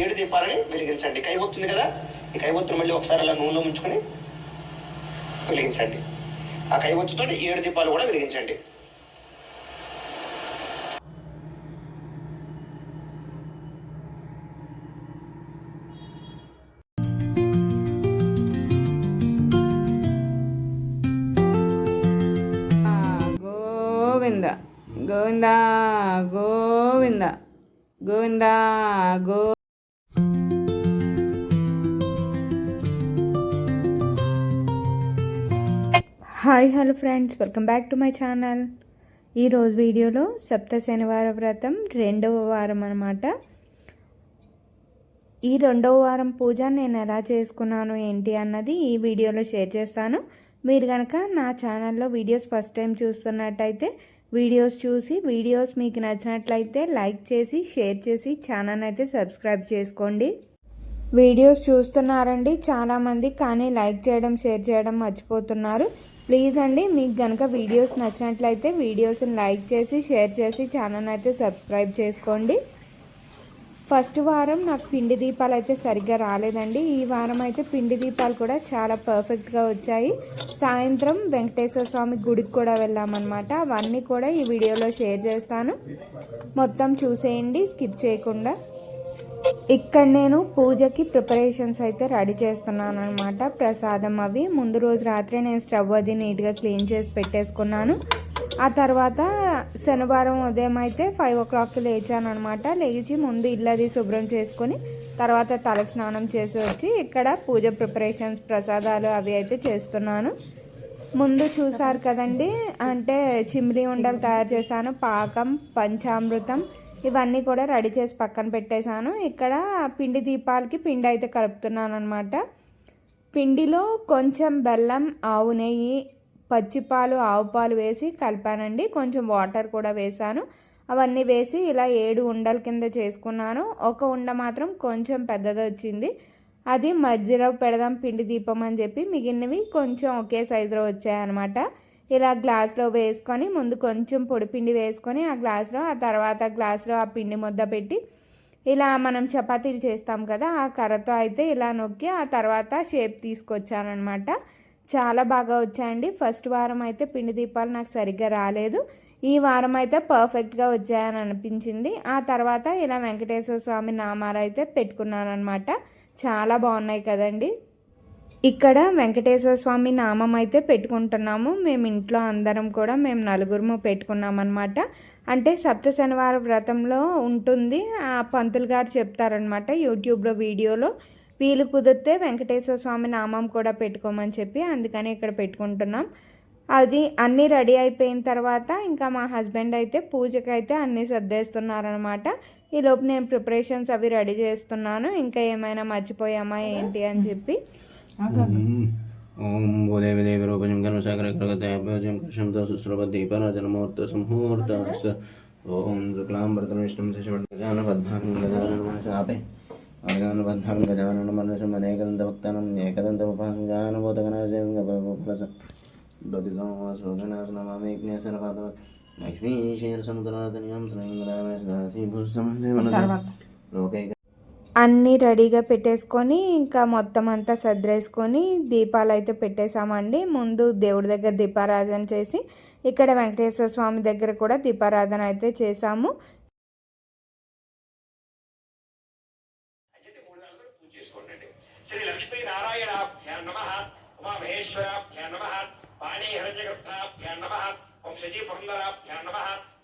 ఏడు దీపాలని వెలిగించండి. కైవొత్తుంది కదా ఈ కైవొత్తును మళ్ళీ ఒకసారి అలా నూనెలో ముంచుకొని వెలిగించండి. ఆ కైవొత్తుతో ఏడు దీపాలు కూడా వెలిగించండి. Govinda Govinda Govinda Govinda go hi hello friends. Welcome back to my channel. ఈరోజు వీడియోలో సప్త శనివార వ్రతం రెండవ వారం అనమాట ఈ రెండవ వారం పూజ నేను ఎలా చేసుకున్నాను ఏంటి అన్నది ఈ వీడియోలో షేర్ చేస్తాను. మీరు కనుక నా ఛానల్లో వీడియోస్ ఫస్ట్ టైం చూస్తున్నట్టయితే వీడియోస్ చూసి వీడియోస్ మీకు నచ్చినట్లయితే లైక్ చేసి షేర్ చేసి ఛానల్ అయితే సబ్స్క్రైబ్ చేసుకోండి. వీడియోస్ చూస్తున్నారండి చాలామంది కానీ లైక్ చేయడం షేర్ చేయడం మర్చిపోతున్నారు. ప్లీజ్ అండి మీకు కనుక వీడియోస్ నచ్చినట్లయితే వీడియోస్ని లైక్ చేసి షేర్ చేసి ఛానల్ అయితే సబ్స్క్రైబ్ చేసుకోండి. ఫస్ట్ వారం నాకు పిండి దీపాలు అయితే సరిగ్గా రాలేదండి. ఈ వారం అయితే పిండి దీపాలు కూడా చాలా పర్ఫెక్ట్గా వచ్చాయి. సాయంత్రం వెంకటేశ్వర స్వామి గుడికి కూడా వెళ్ళామన్నమాట. అవన్నీ కూడా ఈ వీడియోలో షేర్ చేస్తాను. మొత్తం చూసేయండి స్కిప్ చేయకుండా. ఇక్కడ నేను పూజకి ప్రిపరేషన్స్ అయితే రెడీ చేస్తున్నాను అనమాట ప్రసాదం అవి. ముందు రోజు రాత్రి నేను స్టవ్ అది నీట్గా క్లీన్ చేసి పెట్టేసుకున్నాను. ఆ తర్వాత శనివారం ఉదయం అయితే ఫైవ్ ఓ క్లాక్కి లేచాను అనమాట లేచి ముందు ఇల్లది శుభ్రం చేసుకొని తర్వాత తలకు స్నానం చేసి వచ్చి ఇక్కడ పూజ ప్రిపరేషన్స్ ప్రసాదాలు అవి అయితే చేస్తున్నాను. ముందు చూసారు కదండి అంటే చిమ్లీ ఉండలు తయారు చేశాను. పాకం పంచామృతం ఇవన్నీ కూడా రెడీ చేసి పక్కన పెట్టేశాను. ఇక్కడ పిండి దీపాలకి పిండి అయితే కలుపుతున్నాను అనమాట పిండిలో కొంచెం బెల్లం ఆవు నెయ్యి పచ్చిపాలు ఆవు పాలు వేసి కలిపానండి. కొంచెం వాటర్ కూడా వేసాను అవన్నీ వేసి ఇలా ఏడు ఉండల కింద చేసుకున్నాను. ఒక ఉండ మాత్రం కొంచెం పెద్దది వచ్చింది. అది మధ్యలో పెడదాం పిండి దీపం అని చెప్పి మిగిలినవి కొంచెం ఒకే సైజులో వచ్చాయన్నమాట. ఇలా గ్లాస్లో వేసుకొని ముందు కొంచెం పొడిపిండి వేసుకొని ఆ గ్లాస్లో ఆ తర్వాత గ్లాస్లో ఆ పిండి ముద్ద పెట్టి ఇలా మనం చపాతీలు చేస్తాం కదా ఆ కర్రతో అయితే ఇలా నొక్కి ఆ తర్వాత షేప్ తీసుకొచ్చానమాట చాలా బాగా వచ్చాయండి. ఫస్ట్ వారం అయితే పిండి దీపాలు నాకు సరిగ్గా రాలేదు. ఈ వారం అయితే పర్ఫెక్ట్గా వచ్చాయని అనిపించింది. ఆ తర్వాత ఇలా వెంకటేశ్వర స్వామి నామాలు అయితే పెట్టుకున్నాను అనమాట చాలా బాగున్నాయి కదండి. ఇక్కడ వెంకటేశ్వర స్వామి నామం అయితే పెట్టుకుంటున్నాము. మేము ఇంట్లో అందరం కూడా మేము నలుగురము పెట్టుకున్నాం అనమాట అంటే సప్త శనివారం వ్రతంలో ఉంటుంది. ఆ పంతులు గారు చెప్తారనమాట యూట్యూబ్లో వీడియోలో. వీలు కుదిరితే వెంకటేశ్వర స్వామి నామం కూడా పెట్టుకోమని చెప్పి అందుకని ఇక్కడ పెట్టుకుంటున్నాం. అది అన్నీ రెడీ అయిపోయిన తర్వాత ఇంకా మా హస్బెండ్ అయితే పూజకి అయితే అన్నీ సర్దేస్తున్నారనమాట ఈలోపు నేను ప్రిపరేషన్స్ అవి రెడీ చేస్తున్నాను. ఇంకా ఏమైనా మర్చిపోయామా ఏంటి అని చెప్పి. ఓం భూదేవిదేవి రూపజం కర్మసాగర కరగతాభ్యోజం కర్షంతో సుస్రవద్దీపరాజనమూర్తసంహూర్తస్తు ఓం శుక్లాం వరదం విష్ణుం శశివర్ణ గజాన పద్మాకం గజానన శాపే అర్గాన పద్మాకం గజానన మనసం అనేకదంతభక్తానం ఏకదంతముపాసం జానబోధగనాశయం గపస బదిదోమశోధనాశనమామి విఘ్నేశ్వరపాదవ లక్ష్మీ క్షీరసముద్రాతనియం శ్రీంగరామేశ్వరాశీభూషం దేవన లోకైక అన్నీ రెడీగా పెట్టేసుకొని ఇంకా మొత్తం అంతా సర్దేసుకొని దీపాలు అయితే పెట్టేశామండి. ముందు దేవుడి దగ్గర దీపారాధన చేసి ఇక్కడ వెంకటేశ్వర స్వామి దగ్గర కూడా దీపారాధన అయితే చేశాము. శ్రీ లక్ష్మీ నారాయణ నమ ఉమా మహేశ్వర నమ. పాణి హిరణ్యగర్భాభ్యా నమ ఓం శజీ పురందరాభ్యా నమ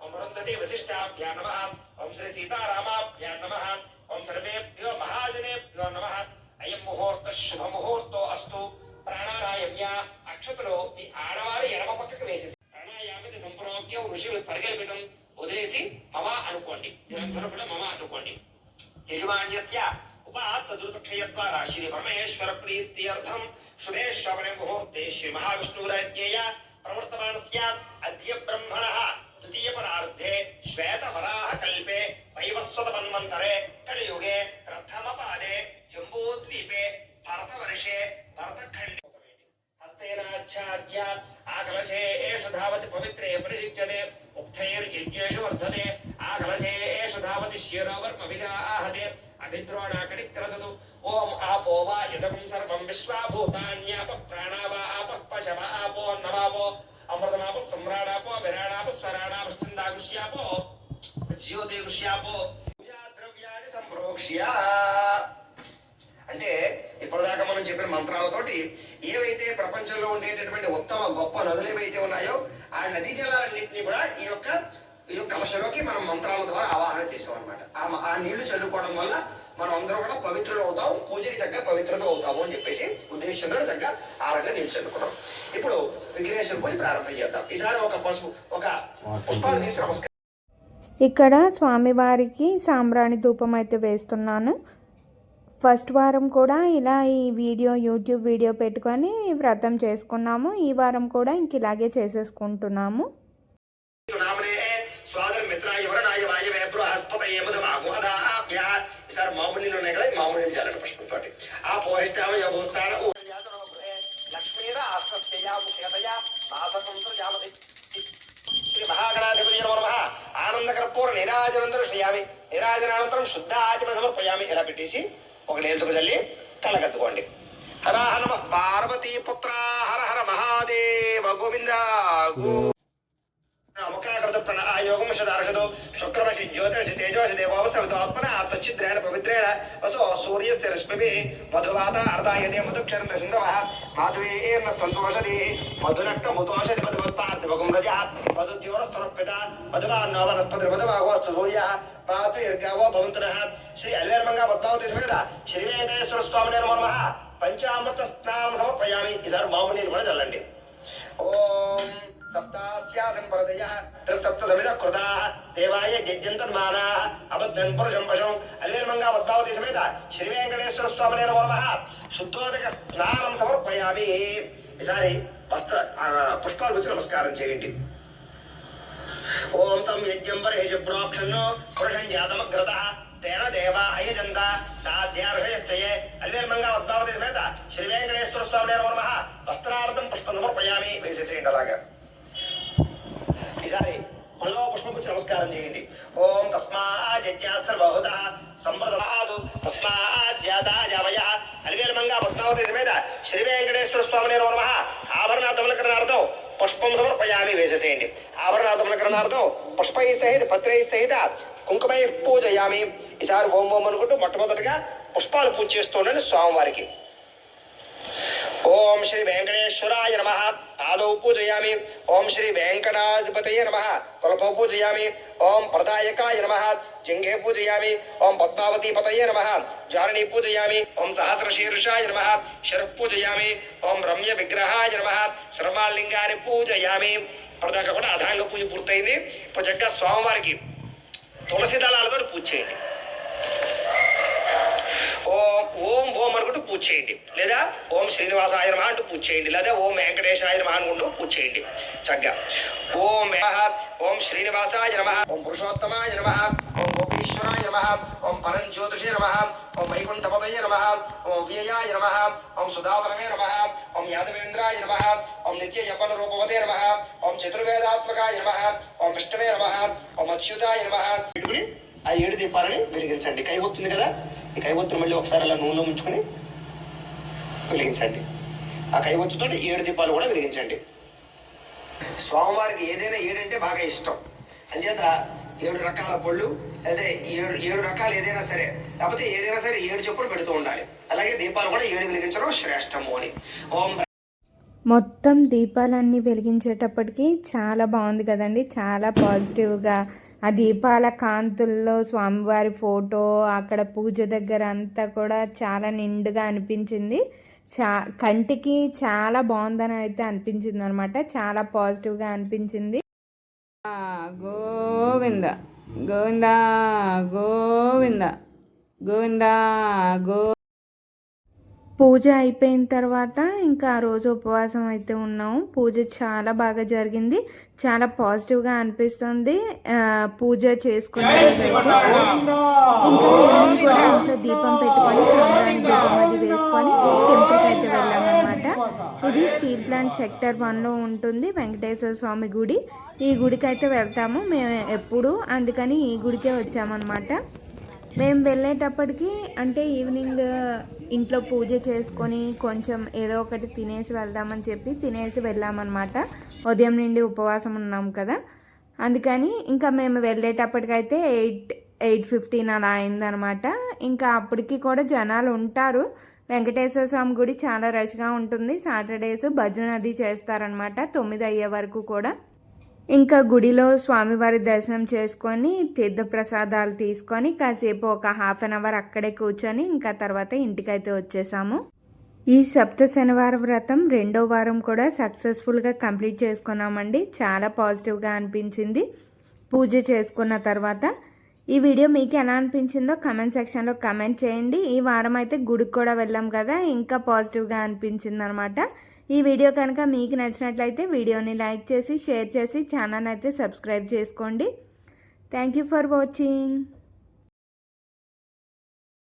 ఓం వరుంధతి వశిష్టాభ్యా నమ ఓం శ్రీ సీతారామాభ్యా నమ ఓం సర్వేభ్యో మహాజనేభ్యో నమ అయం ముహూర్త శుభ ముహూర్తో అస్తు ప్రాణారాయమ్య అక్షతలో మీ ఆడవారి ఎడమ పక్కకు వేసేసి ప్రాణాయామతి సంప్రోక్యం ఋషులు పరికల్పితం వదిలేసి మమ అనుకోండి నిరంతరం కూడా మమ అనుకోండి యజమాన్యస్య तदुतक्षयत्वा राशिरे परमेश्वर प्रीत्यर्थम शुभे श्रवणे मुहूर्ते श्री महाविष्णुराज्ञेय प्रवर्तमानस्य अद्य ब्रह्मणः। द्वितीय परार्धे श्वेत वराह कल्पे वैवस्वत मन्वन्तरे कलियुगे प्रथम पादे जम्बूद्वीपे भारतवर्षे भरतखण्डे। हस्तेनाच्छाद्य आकलशे एषु धावति पवित्रे परिषिच्यते ఉక్తైర్యజ్ఞేషు వర్ధతే ఆకలశే ఏషు ధావతి శిరోవర్మ విగాహతే అభిద్రోణాకడి క్రతు ఓం ఆపో వా యుదకం సర్వం విశ్వాభూతాన్యాప ప్రాణావా ఆపః పశవ ఆపో నవాపో అమృతమాప సమ్రాడాపో విరాడాప స్వరాడాప స్థిందాగుష్యాపో జ్యోతిగుష్యాపో పూజా ద్రవ్యాన్ని సంప్రోక్ష్య అంటే ఇప్పటిదాకా మనం చెప్పిన మంత్రాలతోటి ఏవైతే ప్రపంచంలో ఉండేటటువంటి ఉత్తమ గొప్ప నదులు ఏవైతే ఉన్నాయో ఆ నదీ జలాలన్నింటినీ కూడా ఈ యొక్క ఈ యొక్క కలశలోకి మనం మంత్రాల ద్వారా ఆవాహన చేసాం అనమాట ఆ ఆ నీళ్ళు చల్లుకోవడం వల్ల మనం అందరం కూడా పవిత్రులు అవుతాం పూజకి చక్కగా పవిత్రత అవుతాము అని చెప్పేసి ఉద్దేశంతో చక్కగా ఆ నీళ్ళు చల్లుకున్నాం. ఇప్పుడు విఘ్నేశ్వర పూజ ప్రారంభం చేద్దాం. ఈసారి ఒక పసుపు ఒక పుష్పాలు తీసి నమస్కారం ఇక్కడ స్వామివారికి సాంబ్రాణి ధూపం అయితే వేస్తున్నాను. ఫస్ట్ వారం కూడా ఇలా ఈ వీడియో యూట్యూబ్ వీడియో పెట్టుకొని వ్రతం చేసుకున్నాము. ఈ వారం కూడా ఇంక ఇలాగే చేసేసుకుంటున్నాము. ఆనందకర్పూర నిరాజనంతరం దర్శయామి నిరాజనానంతరం శుద్ధ ఆచమన సమర్పయామి ఇలా పెట్టేసి ఒక నేల్చుకు చల్లి తలగద్దుకోండి. హర హర పార్వతీ పుత్ర హర హర మహాదేవ గోవింద గో ముఖాకృత ప్రణాయోగం శదార్షదో శుక్రమసి జ్యోతిషి తేజోసి దేవోపసవితాత్మన ఆత్మచిద్రేణ పవిత్రేణ వసో సూర్యస్య రశ్మిభిः మధువాత అర్ధాయతే మధుక్షరం సింధవः మాధువేర్న సంతోషది మధురక్త ముతోషది మధువత్పార్థివగం రజాత్ మధుద్యోరస్తురపిత మధువాన్నో వనస్పతి మధువాగోస్తు సూర్యः పాతు యర్గావో భవంతునః శ్రీ అల్వేర్మంగా పద్మావతి సమేత శ్రీ వెంకటేశ్వర స్వామి నమః పంచామృత స్నానం సమర్పయామి ఈసారి మామూలు నీళ్ళు కూడా చల్లండి ఓం సప్తాస్యాసన్ పరదయః త్రిసప్త సమిత కృతాః దేవాయ యజ్ఞంతన్మానాః అబద్ధన్ పురుషం పశం అలీర్మంగా వద్దావతి సమేత శ్రీ వెంకటేశ్వర స్వామి నమః శుద్ధోదక స్నానం సమర్పయామి ఈసారి వస్త్ర పుష్పాలు వచ్చి నమస్కారం చేయండి ఓం తం యజ్ఞం పరేష ప్రోక్షన్నో పురుషం జాతమగ్రత తేన దేవా అయజంత సాధ్యార్హయశ్చయే అల్వేర్మంగా వద్దావతి సమేత శ్రీ వెంకటేశ్వర స్వామి నమ వస్త్రార్థం పుష్పం సమర్పయామి వేసేసేయండి అలాగా ఈసారి మళ్ళీ పుష్పం వచ్చి నమస్కారం చేయండి. ఓం తస్మాజ్జాత్సర్వహుత సంప్రదాదు. తస్మాజ్జాతాజావయ. అలివేలమంగా భక్తావతి సమేత శ్రీ వెంకటేశ్వర స్వామి నమ ఆభరణార్థములకరణార్థం పుష్పం సమర్పయామి వేసేసేయండి. ఆభరణార్థములకరణార్థం పుష్పై సహిత పత్రై సహిత కుంకుమై పూజయామి. ఈసారి ఓం ఓం అనుకుంటూ మొట్టమొదటిగా పుష్పాలు పూజ చేస్తుండని స్వామివారికి. ఓం శ్రీ వెంకటేశ్వరాయ నమ. పాదౌ పూజయామి. ఓం శ్రీ వెంకటాధిపతయ నమ. కులపౌ పూజయామి. ఓం ప్రదాయకాయ నమ. జింఘే పూజయామి. ఓం పద్మావతి పతయ నమ. జారణి పూజయామి. ఓం సహస్రశీర్షాయ నమ. శరత్ పూజయామి. ఓం రమ్య విగ్రహాయ నమ. సర్వాలింగాన్ని పూజయామి. ఇప్పటిదాకా కూడా అధాంగ పూజ పూర్తయింది. ఇప్పుడు చక్కగా స్వామివారికి తులసి దళాలు కూడా పూజ చేయండి. పూజ చేయండి లేదా ఓం శ్రీనివాసాయ నమ అంటూ పూజ చేయండి లేదా ఓం వెంకటేశాయ నమ అనుకుంటూ పూజ చేయండి చక్కగా ఓం ఓం శ్రీనివాసాయ నమ ఓం పురుషోత్తమాయ నమ ఓం గోపీశ్వరాయ నమ ఓం పరంజ్యోతిషే నమ ఓం వైకుంఠపదయ నమ ఓం వ్యయాయ నమ ఓం సుధాతనమే నమ ఓం యాదవేంద్రాయ నమ ఓం నిత్య యవ్వన రూపవదే నమ ఓం చతుర్వేదాత్మకాయ నమ ఓం విష్ణువే నమ ఓం అచ్యుతాయ నమ పెట్టుకుని ఆ ఏడు దీపాలని వెలిగించండి కైవొత్తుంది కదా ఈ కైవొత్తును మళ్ళీ ఒకసారి అలా నూనెలో ముంచుకొని వెలిగించండి. ఆ కైవొత్తుతో ఏడు దీపాలు కూడా వెలిగించండి. స్వామివారికి ఏదైనా ఏడంటే బాగా ఇష్టం. అంచేత ఏడు రకాల పళ్ళు అయితే ఏడు ఏడు రకాలు ఏదైనా సరే లేకపోతే ఏదైనా సరే ఏడు చెప్పులు పెడుతూ ఉండాలి. అలాగే దీపాలు కూడా ఏడు వెలిగించడం శ్రేష్టము అని. ఓం మొత్తం దీపాలన్నీ వెలిగించేటప్పటికి చాలా బాగుంది కదండి. చాలా పాజిటివ్గా ఆ దీపాల కాంతుల్లో స్వామివారి ఫోటో అక్కడ పూజ దగ్గర అంతా కూడా చాలా నిండుగా అనిపించింది. చా కంటికి చాలా బాగుందని అయితే అనిపించింది అనమాట చాలా పాజిటివ్గా అనిపించింది. గోవింద గోవింద గోవింద గోవింద గో పూజ అయిపోయిన తర్వాత ఇంకా ఆ రోజు ఉపవాసం అయితే ఉన్నాము. పూజ చాలా బాగా జరిగింది. చాలా పాజిటివ్గా అనిపిస్తుంది. పూజ చేసుకున్న ఇంకా ఇంట్లో దీపం పెట్టుకొని దీపం అది వేసుకొని టెంపుల్కి అయితే వెళ్ళామన్నమాట. ఇది స్టీల్ ప్లాంట్ సెక్టర్ వన్లో ఉంటుంది వెంకటేశ్వర స్వామి గుడి. ఈ గుడికి అయితే వెళ్తాము. మేము ఎప్పుడు అందుకని ఈ గుడికే వచ్చామన్నమాట. మేము వెళ్ళేటప్పటికి అంటే ఈవినింగ్ ఇంట్లో పూజ చేసుకొని కొంచెం ఏదో ఒకటి తినేసి వెళ్దామని చెప్పి తినేసి వెళ్ళామన్నమాట. ఉదయం నుండి ఉపవాసం ఉన్నాం కదా. అందుకని ఇంకా మేము వెళ్ళేటప్పటికైతే ఎయిట్ ఎయిట్ ఫిఫ్టీన్ అలా అయిందనమాట ఇంకా అప్పటికి కూడా జనాలు ఉంటారు. వెంకటేశ్వర స్వామి గుడి చాలా రష్గా ఉంటుంది. సాటర్డేస్ భజన అది చేస్తారనమాట తొమ్మిది అయ్యే వరకు కూడా. ఇంకా గుడిలో స్వామివారి దర్శనం చేసుకొని తీర్థప్రసాదాలు తీసుకొని కాసేపు ఒక హాఫ్ అన్ అవర్ అక్కడే కూర్చొని ఇంకా తర్వాత ఇంటికైతే వచ్చేసాము. ఈ సప్త శనివారం వ్రతం రెండో వారం కూడా సక్సెస్ఫుల్గా కంప్లీట్ చేసుకున్నామండి. చాలా పాజిటివ్గా అనిపించింది. పూజ చేసుకున్న తర్వాత ఈ వీడియో మీకు ఎలా అనిపించిందో కమెంట్ సెక్షన్లో కమెంట్ చేయండి. ఈ వారం అయితే గుడికి కూడా వెళ్ళాం కదా ఇంకా పాజిటివ్గా అనిపించింది అనమాట ఈ వీడియో కనుక మీకు నచ్చినట్లయితే వీడియోని లైక్ చేసి షేర్ చేసి ఛానల్ అయితే సబ్స్క్రైబ్ చేసుకోండి. Thank you for watching